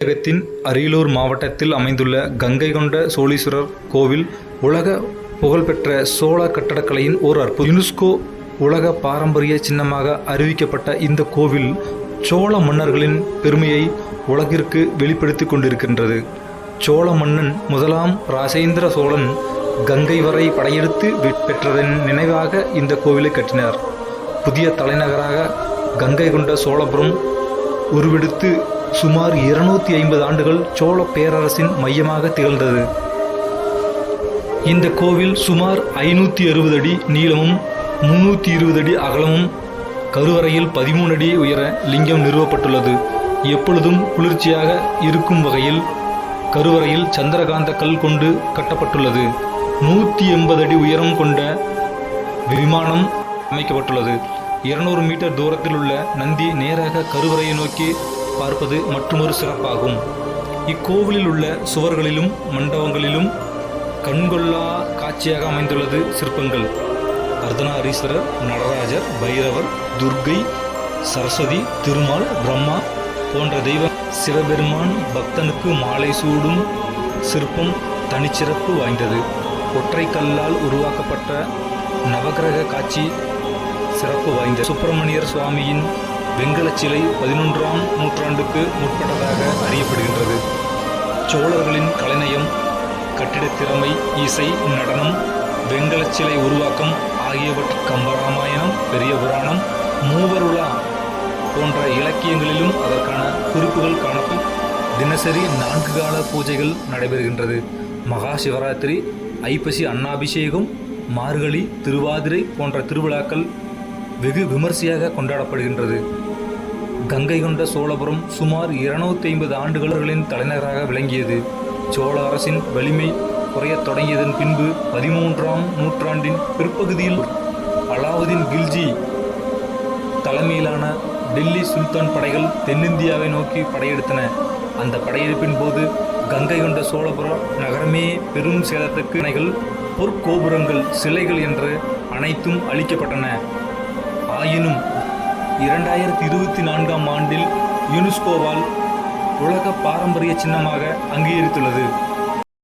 தமிழகத்தின் அரியலூர் மாவட்டத்தில் அமைந்துள்ள கங்கை கொண்ட சோழீஸ்வரர் கோவில் உலக புகழ்பெற்ற சோழ கட்டடக்கலையின் ஓர் அற்புதம். யுனெஸ்கோ உலக பாரம்பரிய சின்னமாக அறிவிக்கப்பட்ட இந்த கோவில் சோழ மன்னர்களின் பெருமையை உலகிற்கு வெளிப்படுத்திக் கொண்டிருக்கின்றது. சோழ மன்னன் முதலாம் ராஜேந்திர சோழன் கங்கை வரை படையெடுத்து பெற்றதன் நினைவாக இந்த கோவிலை கட்டினார். புதிய தலைநகராக கங்கை கொண்ட சோழபுரம் உருவெடுத்து சுமார் இருநூத்தி ஐம்பது ஆண்டுகள் சோழ பேரரசின் மையமாக திகழ்ந்தது. இந்த கோவில் சுமார் ஐநூற்றி அறுபது அடி நீளமும் முன்னூற்றி இருபது அடி அகலமும் கருவறையில் பதிமூணு அடி உயர லிங்கம் நிறுவப்பட்டுள்ளது. எப்பொழுதும் குளிர்ச்சியாக இருக்கும் வகையில் கருவறையில் சந்திரகாந்த கல் கொண்டு கட்டப்பட்டுள்ளது. நூற்றி எண்பது அடி உயரம் கொண்ட விமானம் அமைக்கப்பட்டுள்ளது. இருநூறு மீட்டர் தூரத்தில் உள்ள நந்தி நேராக கருவறையை நோக்கி பார்ப்பது மற்றொரு சிறப்பாகும். இக்கோவிலில் உள்ள சுவர்களிலும் மண்டபங்களிலும் கண்கொள்ளா காட்சியாக அமைந்துள்ளது சிற்பங்கள். அர்த்தநாரீஸ்வரர் நடராஜர் பைரவர் துர்க்கை சரஸ்வதி திருமால் பிரம்மா போன்ற தெய்வம் சிவபெருமான் பக்தனுக்கு மாலை சூடும் சிற்பம் தனிச்சிறப்பு வாய்ந்தது. ஒற்றை கல்லால் உருவாக்கப்பட்ட நவக்கிரக காட்சி சிறப்பு வாய்ந்த சுப்பிரமணியர் சுவாமியின் வெங்கலச் சிலை பதினொன்றாம் நூற்றாண்டுக்கு முற்பட்டதாக அறியப்படுகின்றது. சோழர்களின் கலைநயம் கட்டிடத் திறமை இசை நடனம் வெங்கலச் சிலை உருவாக்கம் ஆகியவற்றை கம்பராமாயணம் பெரிய புராணம் மூவருலா போன்ற இலக்கியங்களிலும் அதற்கான குறிப்புகள் காணப்படும் தினசரி நான்கு கால பூஜைகள் நடைபெறுகின்றது. மகா சிவராத்திரி ஐப்பசி அன்னாபிஷேகம் மார்கழி திருவாதிரை போன்ற திருவிழாக்கள் வெகு விமர்சையாக கொண்டாடப்படுகின்றது. கங்கை கொண்ட சோழபுரம் சுமார் இருநூத்தி ஐம்பது ஆண்டுகளின் தலைநகராக விளங்கியது. சோழ அரசின் வலிமை குறையத் தொடங்கியதன் பின்பு பதிமூன்றாம் நூற்றாண்டின் பிற்பகுதியில் அலாவுதீன் கில்ஜி தலைமையிலான டெல்லி சுல்தான் படைகள் தென்னிந்தியாவை நோக்கி படையெடுத்தன. அந்த படையெடுப்பின் போது கங்கை கொண்ட சோழபுரம் நகரமே பெரும் சேதத்துக்கு பொற்கோபுரங்கள் சிலைகள் என்று அனைத்தும் அழிக்கப்பட்டன. ஆயினும் இரண்டாயிரத்தி இருபத்தி நான்காம் ஆண்டில் யுனெஸ்கோவால் உலக பாரம்பரிய சின்னமாக அங்கீகரித்துள்ளது.